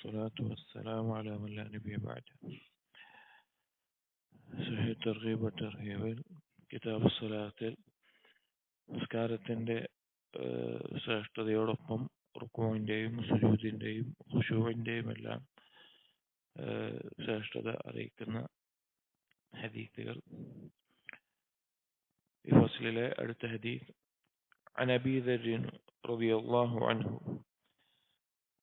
والصلاة والسلام على من لا نبي بعده സഹി തർഹീബ് തർഹീബിൽ കിതാബ് സ്വലാത്തിൽ നിസ്കാരത്തിൻ്റെ ശ്രേഷ്ഠതയോടൊപ്പം റുക്കുവിൻ്റെയും സുജൂദിൻ്റെയും ഖുഷൂവിൻ്റെയും എല്ലാം ഏഹ്, ശ്രേഷ്ഠത അറിയിക്കുന്ന ഹദീസുകൾ ഈ ഫസ്ലിലെ അടുത്ത ഹദീസ് عن أبي ذر رضي الله عنه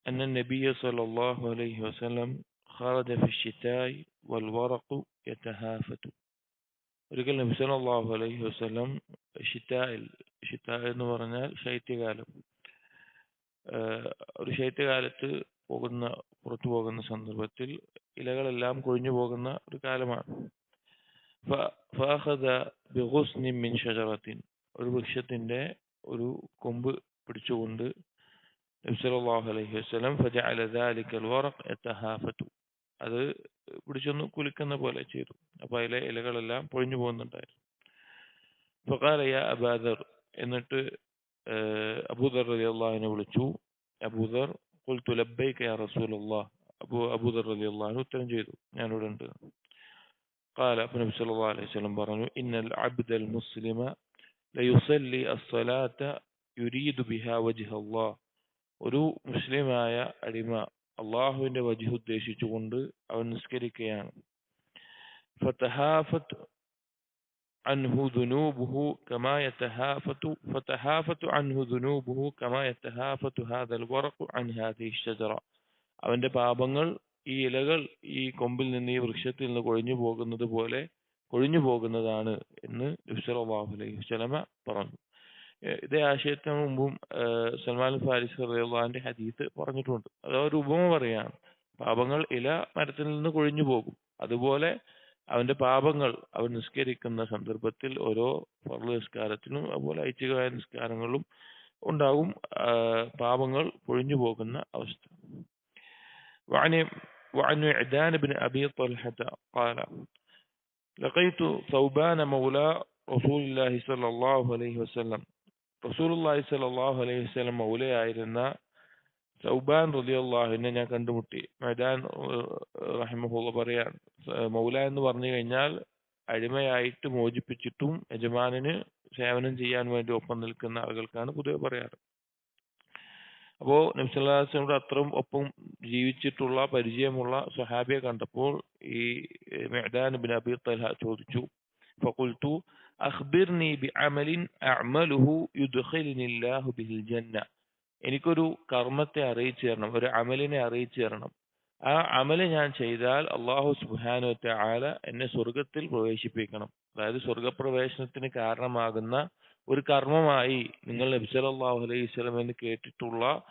أن النبي صلى الله عليه وسلم خرج في الشتاء والورق يتهافت ഒരിക്കൽ നബി സല്ലല്ലാഹു അലൈഹി വസല്ലം ഷിറ്റായിൽ ഷിറ്റാ എന്ന് പറഞ്ഞാൽ ശൈത്യകാലം ആഹ് ഒരു ശൈത്യകാലത്ത് പോകുന്ന പുറത്തു പോകുന്ന സന്ദർഭത്തിൽ ഇലകളെല്ലാം കൊഴിഞ്ഞു പോകുന്ന ഒരു കാലമാണ് ഫ- ഫഅഖദ ബിഗുസ്നിൻ മിൻ ഷജറത്തിൻ ഒരു വൃക്ഷത്തിന്റെ ഒരു കൊമ്പ് പിടിച്ചുകൊണ്ട് നബി സല്ലല്ലാഹു അലൈഹി വസല്ലം ഫജഅല ذلك الورق يتهافت അത് പിടിച്ചൊന്ന് കുലുക്കുന്ന പോലെ ചെയ്തു അപ്പൊ അതിലെ ഇലകളെല്ലാം പൊഴിഞ്ഞു പോകുന്നുണ്ടായിരുന്നു ഫഖാല യാ അബാദർ എന്നിട്ട് ആഹ് അബൂദർ റളിയല്ലാഹുവിനെ വിളിച്ചു അബൂദർ ഖുൽതു ലബ്ബൈക യാ റസൂലല്ലാഹ് അബൂ അബൂദർ റളിയല്ലാഹു അൻഹു ഉത്തരം ചെയ്തു ഞാൻ ഇവിടെ ഉണ്ട് قال അപ്പൊ നബി സല്ലല്ലാഹു അലൈഹി വസല്ലം പറഞ്ഞു ഇന്നൽ അബ്ദൽ മുസ്ലിമ ലയുസല്ലി അസ്സലാത്ത യുരീദു ബിഹാ വജ്ഹ അല്ലാഹ് ഒരു മുസ്ലിമായ അടിമ അള്ളാഹുവിന്റെ വജുഹ് ഉദ്ദേശിച്ചുകൊണ്ട് അവൻ നിസ്കരിക്കുകയാണ് فتهافت عنه ذنوبه كما يتهافت فتهافت عنه ذنوبه كما يتهافت هذا الورق عن هذه الشجرة അവന്റെ പാപങ്ങൾ ഈ ഇലകൾ ഈ കൊമ്പിൽ നിന്ന് ഈ വൃക്ഷത്തിൽ നിന്ന് കൊഴിഞ്ഞു പോകുന്നത് പോലെ കൊഴിഞ്ഞു പോകുന്നതാണ് എന്ന് നബി സല്ലല്ലാഹു അലൈഹി വസല്ലമ പറഞ്ഞു ഏഹ് ഇതേ ആശയത്തിന് മുമ്പും ഏഹ് സൽമാൻ ഫാരിസ് റളിയല്ലാഹുവിന്റെ ഹദീസ് പറഞ്ഞിട്ടുണ്ട് അത് ഒരു ഉപമ പറയാണ് പാപങ്ങൾ ഇല മരത്തിൽ നിന്ന് കൊഴിഞ്ഞു പോകും അതുപോലെ അവന്റെ പാപങ്ങൾ അവൻ നിസ്കരിക്കുന്ന സന്ദർഭത്തിൽ ഓരോ ഫർള് നിസ്കാരത്തിലും അതുപോലെ ഐച്ഛികമായ നിസ്കാരങ്ങളിലും ഉണ്ടാകും ആഹ് പാപങ്ങൾ പൊഴിഞ്ഞു പോകുന്ന അവസ്ഥ وعن وعن عدان بن أبي طلحة قال لقيت ثوبان مولى رسول الله صلى الله عليه وسلم റസൂലുള്ളാഹി സ്വല്ലല്ലാഹു അലൈഹി വസല്ലം മൗലയായിരുന്ന സൗബാൻ റളിയല്ലാഹുവിനെ ഞാൻ കണ്ടുമുട്ടി. മൈദാൻ റഹിമഹുള്ള പറയാണ് മൗല എന്ന് പറഞ്ഞു കഴിഞ്ഞാൽ അടിമയായിട്ട് മോചിപ്പിച്ചിട്ടും യജമാനന് സേവനം ചെയ്യാൻ വേണ്ടി ഒപ്പം നിൽക്കുന്ന ആളുകൾക്കാണ് പൊതുവെ പറയാറ്. അപ്പോ നബ്സല്ലാസിനോട് അത്രയും ഒപ്പം ജീവിച്ചിട്ടുള്ള പരിചയമുള്ള സുഹാബിയെ കണ്ടപ്പോൾ ഈ മെഹദാൻ ബിൻ അബി തലഹ ചോദിച്ചു. ഫകുൽത്തു അഖ്ബിർനി ബി അമലിൻ യുദ്ഖിൽനി അല്ലാഹു ബിഹിൽ ജന്ന എനിക്കൊരു കർമ്മത്തെ അറിയിച്ചു തരണം ഒരു അമലിനെ അറിയിച്ചു തരണം. ആ അമൽ ഞാൻ ചെയ്താൽ അള്ളാഹു സുബ്ഹാനഹു ആല എന്നെ സ്വർഗത്തിൽ പ്രവേശിപ്പിക്കണം. അതായത് സ്വർഗപ്രവേശനത്തിന് കാരണമാകുന്ന ഒരു കർമ്മമായി നിങ്ങൾ നബി അള്ളാഹു അലൈഹി സ്വലം എന്ന് കേട്ടിട്ടുള്ള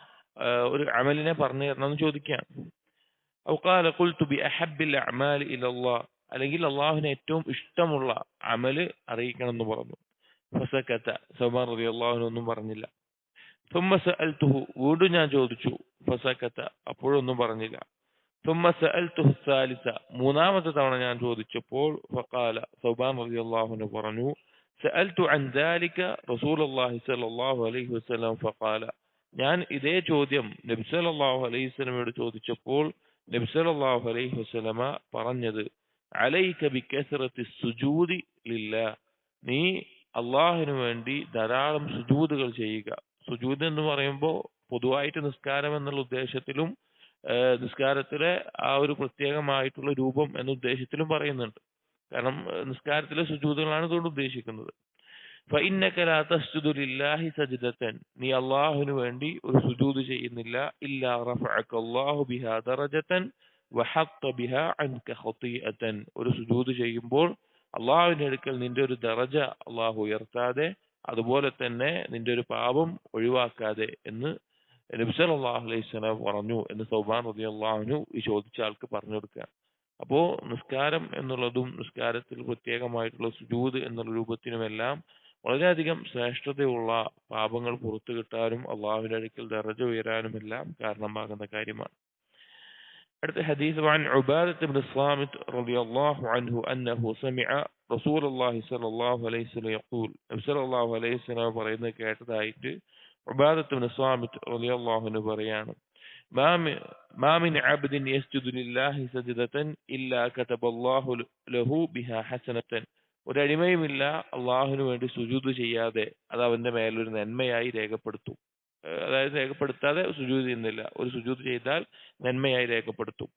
ഒരു അമലിനെ പറഞ്ഞു തരണം എന്ന് ചോദിക്കുകയാണ് അല്ലെങ്കിൽ അള്ളാഹുവിന് ഏറ്റവും ഇഷ്ടമുള്ള അമൽ അറിയിക്കണം എന്ന് പറഞ്ഞു. ഫസക്കത്ത സമാർ റബി അള്ളാഹുവിനൊന്നും പറഞ്ഞില്ല. തുമ്മസ അൽ തുഹു വീണ്ടും ഞാൻ ചോദിച്ചു ഫസക്കത്ത അപ്പോഴൊന്നും പറഞ്ഞില്ല. തുമ്മസ അൽ തുഹു സാലിസ മൂന്നാമത്തെ തവണ ഞാൻ ചോദിച്ചപ്പോൾ ഫക്കാല സൗബാൻ റബി അള്ളാഹുവിന് പറഞ്ഞു സഅൽത്തു അൻ ദാലിക റസൂലുള്ളാഹി സ്വല്ലല്ലാഹു അലൈഹി വസല്ലം. ഫഖാല ഞാൻ ഇതേ ചോദ്യം നബി സല്ലല്ലാഹു അലൈഹി വസല്ലമയോട് ചോദിച്ചപ്പോൾ നബി സല്ലല്ലാഹു അലൈഹി വസല്ലമ പറഞ്ഞത് അലൈക്ക ബിക്കസറത്ത് സുജൂതി ലില്ല. നീ അള്ളാഹിനു വേണ്ടി ധാരാളം സുജൂതുകൾ ചെയ്യുക. സുജൂത് എന്ന് പറയുമ്പോൾ പൊതുവായിട്ട് നിസ്കാരം എന്നുള്ള ഉദ്ദേശത്തിലും നിസ്കാരത്തിലെ ആ ഒരു പ്രത്യേകമായിട്ടുള്ള രൂപം എന്ന ഉദ്ദേശത്തിലും പറയുന്നുണ്ട്. കാരണം നിസ്കാരത്തിലെ സുജൂതുകളാണ് ഇതുകൊണ്ട് ഉദ്ദേശിക്കുന്നത്. സജിദത്തൻ നീ അള്ളാഹുവിന് വേണ്ടി ഒരു സുജൂത് ചെയ്യുന്നില്ല. ഇല്ലാ റഫഅക് ബിഹാ ദറജത്തൻ ഒരു സുജൂദ് ചെയ്യുമ്പോൾ അള്ളാഹുവിന്റെ അടുക്കൽ നിന്റെ ഒരു ദറജ അള്ളാഹു ഉയർത്താതെ അതുപോലെ തന്നെ നിന്റെ ഒരു പാപം ഒഴിവാക്കാതെ എന്ന് നബി സല്ലല്ലാഹു അലൈഹി വസല്ലം പറഞ്ഞു എന്ന് സൗബാൻ റളിയല്ലാഹു ഈ ചോദിച്ച ആൾക്ക് പറഞ്ഞു കൊടുക്കുക. അപ്പോ നിസ്കാരം എന്നുള്ളതും നിസ്കാരത്തിൽ പ്രത്യേകമായിട്ടുള്ള സുജൂദ് എന്നുള്ള രൂപത്തിനുമെല്ലാം വളരെയധികം ശ്രേഷ്ഠതയുള്ള പാപങ്ങൾ പുറത്തു കിട്ടാനും അള്ളാഹുവിന്റെ അടുക്കൽ ദറജ ഉയരാനുമെല്ലാം കാരണമാകുന്ന കാര്യമാണ്. അടുത്ത ഹദീസ് عن عبادة بن الصامت رضي الله عنه أنه سمع رسول الله صلى الله عليه وسلم يقول നബി സല്ലല്ലാഹു അലൈഹി വസല്ലം പറയുന്നത് കേട്ടതായിട്ട് ഉബാദത്ത് ബിൻ സാമിത്ത് റളിയല്ലാഹു അൻഹു പറയാണ് ما من ما من عبد يسجد لله سجدة إلا كتب الله له بها حسنة ഒരടിമയുമില്ല അള്ളാഹുവിന് വേണ്ടി സുജൂദ് ചെയ്യാതെ അത് അവന്റെ മേലൊരു നന്മയായി രേഖപ്പെടുത്തും ഏഹ് അതായത് രേഖപ്പെടുത്താതെ സുജൂത് ചെയ്യുന്നില്ല. ഒരു സുജൂത് ചെയ്താൽ നന്മയായി രേഖപ്പെടുത്തും.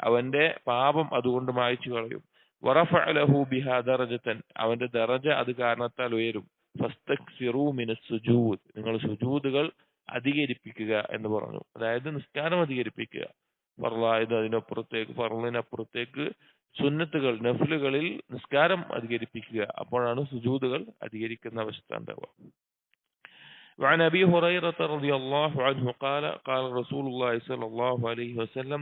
അവന്റെ പാപം അതുകൊണ്ട് മായ്ച്ചു കളയും. അവന്റെ ദറജ അത് കാരണത്താൽ ഉയരും. സുജൂദ്. നിങ്ങൾ സുജൂദുകൾ അധികരിപ്പിക്കുക എന്ന് പറഞ്ഞു. അതായത് നിസ്കാരം അധികരിപ്പിക്കുക. ഫർലായത് അതിനപ്പുറത്തേക്ക് ഫർലിനപ്പുറത്തേക്ക് സുന്നത്തുകൾ നഫ്ലുകളിൽ നിസ്കാരം അധികരിപ്പിക്കുക അപ്പോഴാണ് സുജൂദുകൾ അധികരിക്കുന്ന അവസ്ഥ ഉണ്ടാവുക وعن أبي هريرة رضي الله عنه قال قال رسول الله صلى الله عليه وسلم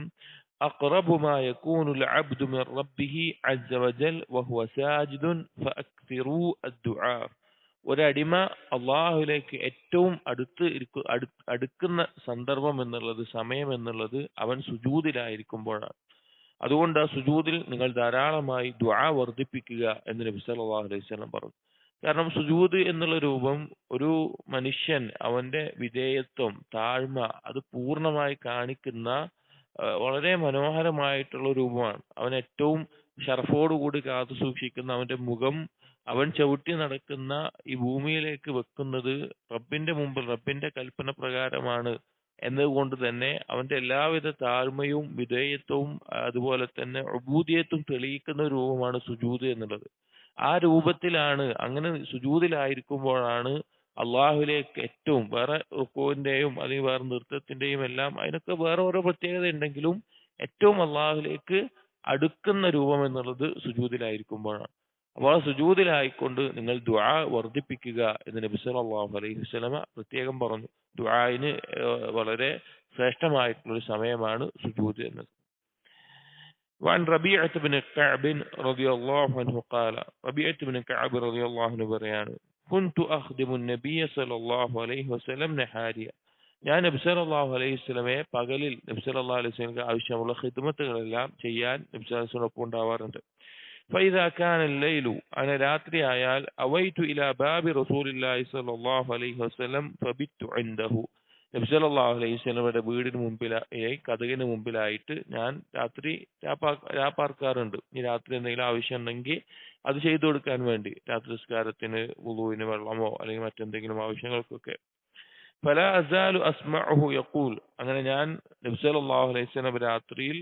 أقرب ما يكون العبد من ربه عز وجل وهو ساجد فأكثروا الدعاء ഒരടിമ അള്ളാഹുലേക്ക് ഏറ്റവും അടുത്ത് അടുക്കുന്ന സന്ദർഭം എന്നുള്ളത് സമയം എന്നുള്ളത് അവൻ സുജൂതിലായിരിക്കുമ്പോഴാണ്. അതുകൊണ്ട് ആ സുജൂതിൽ നിങ്ങൾ ധാരാളമായി ദ്വാ വർദ്ധിപ്പിക്കുക എന്ന് നബി സല്ലല്ലാഹു അലൈഹി വസല്ലം പറഞ്ഞു. കാരണം സുജൂത് എന്നുള്ള രൂപം ഒരു മനുഷ്യൻ അവന്റെ വിധേയത്വം താഴ്മ അത് പൂർണമായി കാണിക്കുന്ന വളരെ മനോഹരമായിട്ടുള്ള രൂപമാണ്. അവൻ ഏറ്റവും ഷർഫോടുകൂടി കാത്തു സൂക്ഷിക്കുന്ന അവന്റെ മുഖം അവൻ ചവിട്ടി നടക്കുന്ന ഈ ഭൂമിയിലേക്ക് വെക്കുന്നത് റബ്ബിന്റെ മുമ്പിൽ റബ്ബിന്റെ കൽപ്പന പ്രകാരമാണ് എന്നതുകൊണ്ട് തന്നെ അവന്റെ എല്ലാവിധ താഴ്മയും വിധേയത്വവും അതുപോലെ തന്നെ അഭൂതിയത്വം തെളിയിക്കുന്ന രൂപമാണ് സുജൂത് എന്നുള്ളത്. ആ രൂപത്തിലാണ് അങ്ങനെ സുജൂതിലായിരിക്കുമ്പോഴാണ് അള്ളാഹുലേക്ക് ഏറ്റവും വേറെ റുക്കോവിന്റെയും അല്ലെങ്കിൽ വേറെ നൃത്തത്തിന്റെയും എല്ലാം അതിനൊക്കെ വേറെ ഓരോ പ്രത്യേകത ഉണ്ടെങ്കിലും ഏറ്റവും അള്ളാഹുലേക്ക് അടുക്കുന്ന രൂപം എന്നുള്ളത് സുജൂദിലായിരിക്കുമ്പോഴാണ് അപ്പോൾ ആ സുജൂദിലായിക്കൊണ്ട് നിങ്ങൾ ദുആ വർദ്ധിപ്പിക്കുക എന്ന് നബി സല്ലല്ലാഹു അലൈഹി വസല്ലമ പ്രത്യേകം പറഞ്ഞു ദുആഇന് ഏഹ് വളരെ ശ്രേഷ്ഠമായിട്ടുള്ള ഒരു സമയമാണ് സുജൂദ് എന്നത് وعن ربيعة بن كعب رضي الله عنه قال ربيعة بن كعب رضي الله عنه بريان كنت أخدم النبي صلى الله عليه وسلم نحاريا ഞാൻ നബി സല്ലല്ലാഹു അലൈഹി വസല്ലമയെ പകലിൽ നബി സല്ലല്ലാഹു അലൈഹി വസല്ലമക്ക് ആവശ്യമുള്ള ഖിദ്മത്തുകളെല്ലാം ചെയ്യാൻ നബി സല്ലല്ലാഹു അലൈഹി വസല്ലം ഉണ്ടാവാറുണ്ട് فإذا كان الليل أنا راتري آيال أويت إلى باب رسول الله صلى الله عليه وسلم فبت عنده നബി സല്ലല്ലാഹു അലൈഹി വസല്ലമയുടെ വീടിന് മുമ്പിലായി കഥകിന് മുമ്പിലായിട്ട് ഞാൻ രാത്രി രാപ്പാ- രാപ്പാർക്കാറുണ്ട് ഇനി രാത്രി എന്തെങ്കിലും ആവശ്യം ഉണ്ടെങ്കിൽ അത് ചെയ്തു കൊടുക്കാൻ വേണ്ടി രാത്രി നിസ്കാരത്തിന് വുളുവിന് വെള്ളമോ അല്ലെങ്കിൽ മറ്റെന്തെങ്കിലും ആവശ്യങ്ങൾക്കൊക്കെ ഫല അസാലു അസ്മഅഹു യഖൂൽ അങ്ങനെ ഞാൻ നബി സല്ലല്ലാഹു അലൈഹി വസല്ലം രാത്രിയിൽ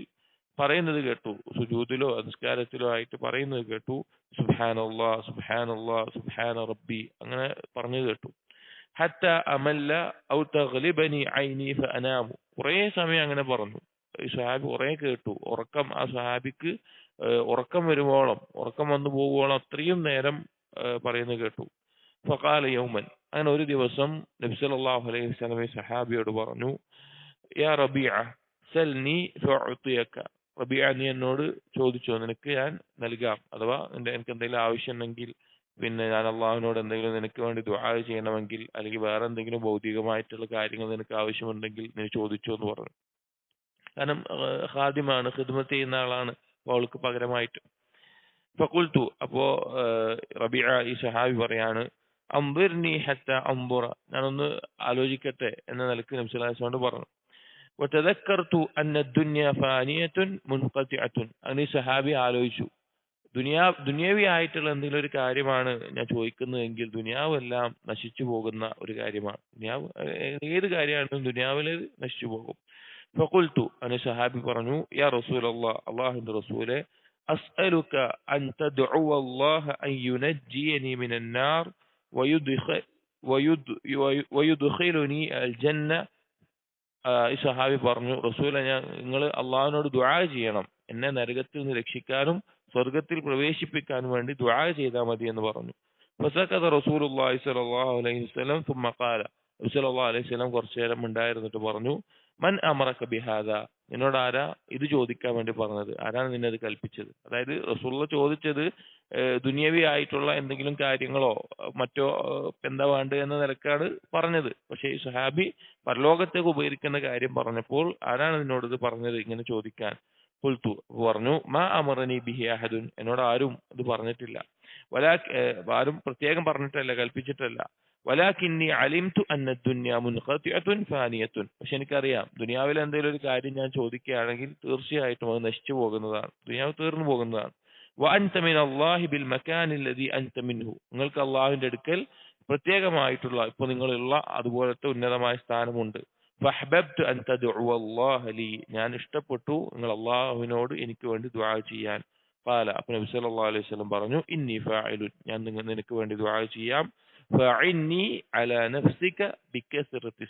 പറയുന്നത് കേട്ടു. സുജൂതിലോ നിസ്കാരത്തിലോ ആയിട്ട് പറയുന്നത് കേട്ടു. സുബ്ഹാനല്ലാ സുബ്ഹാനല്ലാ സുബ്ഹാന റബ്ബി അങ്ങനെ പറഞ്ഞു കേട്ടു. ഹത്ത അമല്ല ഔ തഗ്ലിബനി ഐനി ഫഅനാമു. കുറേ സമയം അങ്ങനെ പറഞ്ഞു. സ്വഹാബി കുറേ കേട്ടു. ഉറക്കം ആ സ്വഹാബിക്ക് ഉറക്കം വരുവോളം ഉറക്കം വന്നു പോകുവോളം അത്രയും നേരം പറയുന്നു പറയുന്നത് കേട്ടു. ഫഖാല യൗമൻ. അങ്ങനെ ഒരു ദിവസം നബി സല്ലല്ലാഹു അലൈഹി വസല്ലം സഹാബിയോട് പറഞ്ഞു യാ റബീഅ സൽനി ഫഅതിയക റബീഅ നീ എന്നോട് ചോദിച്ചോ നിനക്ക് ഞാൻ നൽകാം അഥവാ നിന്റെ എനിക്ക് എന്തെങ്കിലും ആവശ്യം ഉണ്ടെങ്കിൽ പിന്നെ ഞാൻ അള്ളാഹുവിനോട് എന്തെങ്കിലും നിനക്ക് വേണ്ടി ദുആ ചെയ്യണമെങ്കിൽ അല്ലെങ്കിൽ വേറെ എന്തെങ്കിലും ഭൗതികമായിട്ടുള്ള കാര്യങ്ങൾ നിനക്ക് ആവശ്യമുണ്ടെങ്കിൽ നീ ചോദിച്ചോ എന്ന് പറഞ്ഞു. കാരണം ഹാദ്യമാണ് ഖിദ്മത്ത് ചെയ്യുന്ന ആളാണ് അപ്പോൾ അവൾക്ക് പകരമായിട്ട്. ഫഖുൽത്തു അപ്പോ റബിയ ഈ സഹാബി പറയാണ് അംബിർനി ഹത്ത അംബുറ. ഞാനൊന്ന് ആലോചിക്കട്ടെ എന്ന നിലയ്ക്ക് നബി സല്ലല്ലാഹു അലൈഹി വസല്ലം പറഞ്ഞു. وتذكرت أن الدنيا فانية منقطعة അങ്ങനെ ഈ സഹാബി ആലോചിച്ചു ദുനിയാ ദുനിയാവി ആയിട്ടുള്ള എന്തെങ്കിലും ഒരു കാര്യമാണ് ഞാൻ ചോദിക്കുന്നതെങ്കിൽ ദുനിയാവെല്ലാം നശിച്ചു പോകുന്ന ഒരു കാര്യമാണ് ദുനിയാവ് ഏ- ഏത് കാര്യമാണെങ്കിലും ദുനിയാവില് നശിച്ചു പോകും ഫഖുൽത്തു അന് സഹാബി പറഞ്ഞു യാ റസൂൽ അള്ളാഹ് അള്ളാഹുന്റെ റസൂലെ അസ്അലുക അൻ തദ്ഉ അല്ലാഹ അൻ യുനജ്ജിയനി മിനൻ നാർ വയുദ്ഖ- വയുദ് വയു- ഈ സഹാബി പറഞ്ഞു റസൂല ഞാൻ നിങ്ങൾ അള്ളാഹുവിനോട് ദുആ ചെയ്യണം എന്നെ നരകത്തിൽ നിന്ന് രക്ഷിക്കാനും സ്വർഗത്തിൽ പ്രവേശിപ്പിക്കാനും വേണ്ടി ദുആ ചെയ്താൽ മതി എന്ന് പറഞ്ഞു ഫസക്കത റസൂലുള്ളാഹി സ്വല്ലല്ലാഹു അലൈഹി വസല്ലം ثم قال നബി സല്ലല്ലാഹു അലൈഹി വസല്ലം കുറച്ചു നേരം ഉണ്ടായിരുന്നിട്ട് പറഞ്ഞു മൻ അമറക ബിഹാദ നിന്നോട് ആരാ ഇത് ചോദിക്കാൻ വേണ്ടി പറഞ്ഞത് ആരാണ് നിന്നെ അത് കൽപ്പിച്ചത് അതായത് റസൂലുള്ള ചോദിച്ചത് ഏഹ് ദുനിയവി ആയിട്ടുള്ള എന്തെങ്കിലും കാര്യങ്ങളോ മറ്റോ എന്താ വേണ്ട എന്ന നിലക്കാണ് പറഞ്ഞത്. പക്ഷേ ഈ സുഹാബി പരലോകത്തേക്ക് ഉപകരിക്കുന്ന കാര്യം പറഞ്ഞപ്പോൾ ആരാണ് നിന്നോട് ഇത് പറഞ്ഞത് ഇങ്ങനെ ചോദിക്കാൻ? പുൽത്തു പറഞ്ഞു മാ അമറനി ബിഹി അഹദുൻ. എന്നോട് ആരും ഇത് പറഞ്ഞിട്ടില്ല. വലാ ആരും പ്രത്യേകം പറഞ്ഞിട്ടല്ല കൽപ്പിച്ചിട്ടല്ല. വലാക്കിന്നി അലിംതു അന്ന ദുന്യ മുൻഖത്തിഅത്തുൻ ഫാനിയത്തുൻ പക്ഷെ എനിക്കറിയാം ദുനിയാവിൽ എന്തെങ്കിലും ഒരു കാര്യം ഞാൻ ചോദിക്കുകയാണെങ്കിൽ തീർച്ചയായിട്ടും അത് നശിച്ചു പോകുന്നതാണ്. ദുനിയാവ് തീർന്നു പോകുന്നതാണ്. ബിൽ അൻത മിൻഹു നിങ്ങൾക്ക് അള്ളാഹുവിന്റെ അടുക്കൽ പ്രത്യേകമായിട്ടുള്ള ഇപ്പൊ നിങ്ങളുള്ള അതുപോലത്തെ ഉന്നതമായ സ്ഥാനമുണ്ട്. അൻ ലീ. ഞാൻ ഇഷ്ടപ്പെട്ടു നിങ്ങൾ അള്ളാഹുവിനോട് എനിക്ക് വേണ്ടി ദുആ ചെയ്യാൻ. പാല. അപ്പൊ നബി സല്ലല്ലാഹു അലൈഹി വസല്ലം പറഞ്ഞു ഇന്നി ഫാഇലു ഞാൻ നിങ്ങൾ നിനക്ക് വേണ്ടി ദുആ ചെയ്യാം. ഫഇന്നി അലാ നഫ്സിക ബികസറത്തി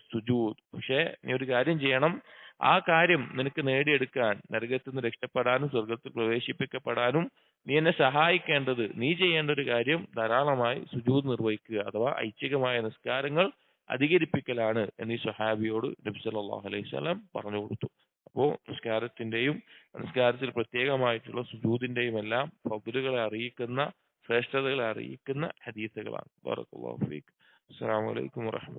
പക്ഷേ നീ ഒരു കാര്യം ചെയ്യണം. ആ കാര്യം നിനക്ക് നേടിയെടുക്കാൻ നരകത്തിൽ നിന്ന് രക്ഷപ്പെടാനും സ്വർഗത്തിൽ പ്രവേശിപ്പിക്കപ്പെടാനും നീ എന്നെ സഹായിക്കേണ്ടത് നീ ചെയ്യേണ്ട ഒരു കാര്യം ധാരാളമായി സുജൂദ് നിർവഹിക്കുക അഥവാ ഐച്ഛികമായ നിസ്കാരങ്ങൾ അധികരിപ്പിക്കലാണ് എന്നീ സ്വഹാബിയോട് നബി സല്ലല്ലാഹു അലൈഹി വസല്ലം പറഞ്ഞു കൊടുത്തു. അപ്പോൾ നിസ്കാരത്തിന്റെയും നിസ്കാരത്തിൽ പ്രത്യേകമായിട്ടുള്ള സുജൂദിന്റെയും എല്ലാം ഫضലുകളെ അറിയിക്കുന്ന ശ്രേഷ്ഠതകളെ അറിയിക്കുന്ന ഹദീസുകളാണ്. ബറക്കല്ലാഹു ഫീക്ക്. അസ്സലാമു അലൈക്കും വറഹ്മത്തുള്ളാഹി